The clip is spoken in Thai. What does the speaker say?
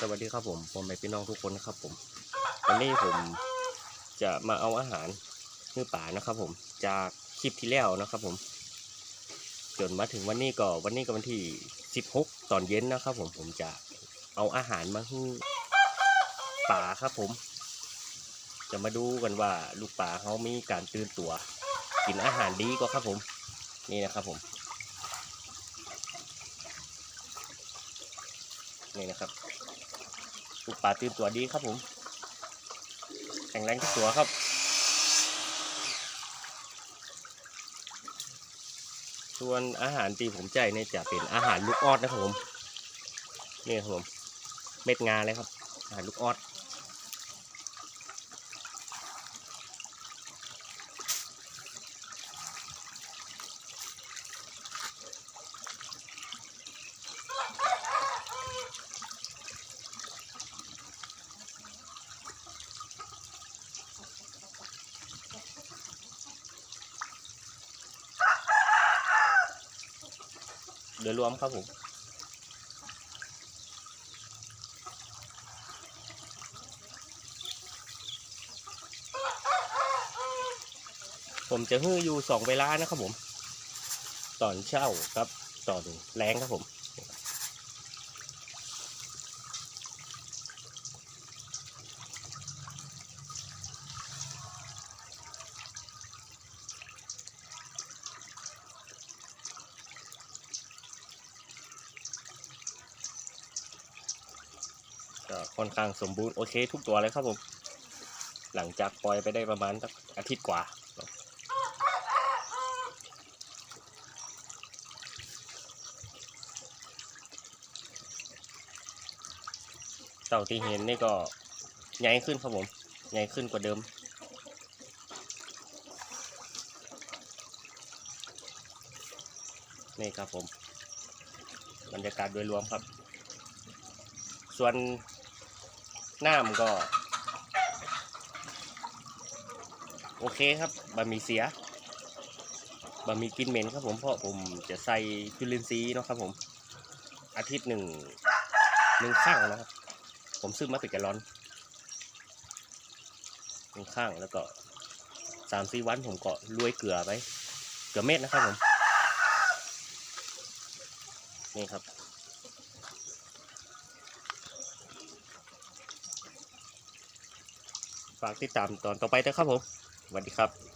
สวัสดีครับผมผมเป็นพี่น้องทุกคนนะครับผม วันนี้ผมจะมาเอาอาหารมือป่านะครับผมจากคลิปที่แล้วนะครับผม จนมาถึงวันนี้ก็วันนี้ก็วันที่ 16 ตอนเย็นนะครับผมผมจะเอาอาหารมาให้ป่าครับผม จะมาดูกันว่าลูกป่าเขามีการตื่นตัว กินอาหารดีก็ครับผม นี่นะครับผม นี่นะครับลูกป่าตื่นตัวดีครับผมแข็งแรงทุกตัวครับส่วนอาหารที่ผมใจเนี่ยจะเป็นอาหารลูกออดนะครับผมนี่ครับผมเม็ดงาเลยครับอาหารลูกออด โดยรวมครับผมผมจะฮื้ออยู่สองเวลานะครับผม ตอนเช้าครับ ตอนแรงครับผม ก็ค่อนข้างสมบูรณ์โอเค ทุกตัวเลยครับผม หลังจากปล่อยไปได้ประมาณสักอาทิตย์กว่า เต่าที่เห็นนี่ก็ใหญ่ขึ้นครับผมใหญ่ขึ้นกว่าเดิมนี่ครับผมบรรยากาศโดยรวมครับ ส่วน น้ำก็ โอเคครับบะหมี่เสียบะหมี่กินเหม็นครับผมเพราะผมจะใส่จุลินทรีย์เนาะครับผม อาทิตย์หนึ่งหนึ่งข้างนะครับ ผมซื้อมาติดแกลลอนหนึ่งข้างแล้วก็สามสี่วันผมก็ลวยเกลือไปเกลือเม็ดนะครับผมนี่ครับ ฝากติดตามตอนต่อไปด้วยครับผมสวัสดีครับ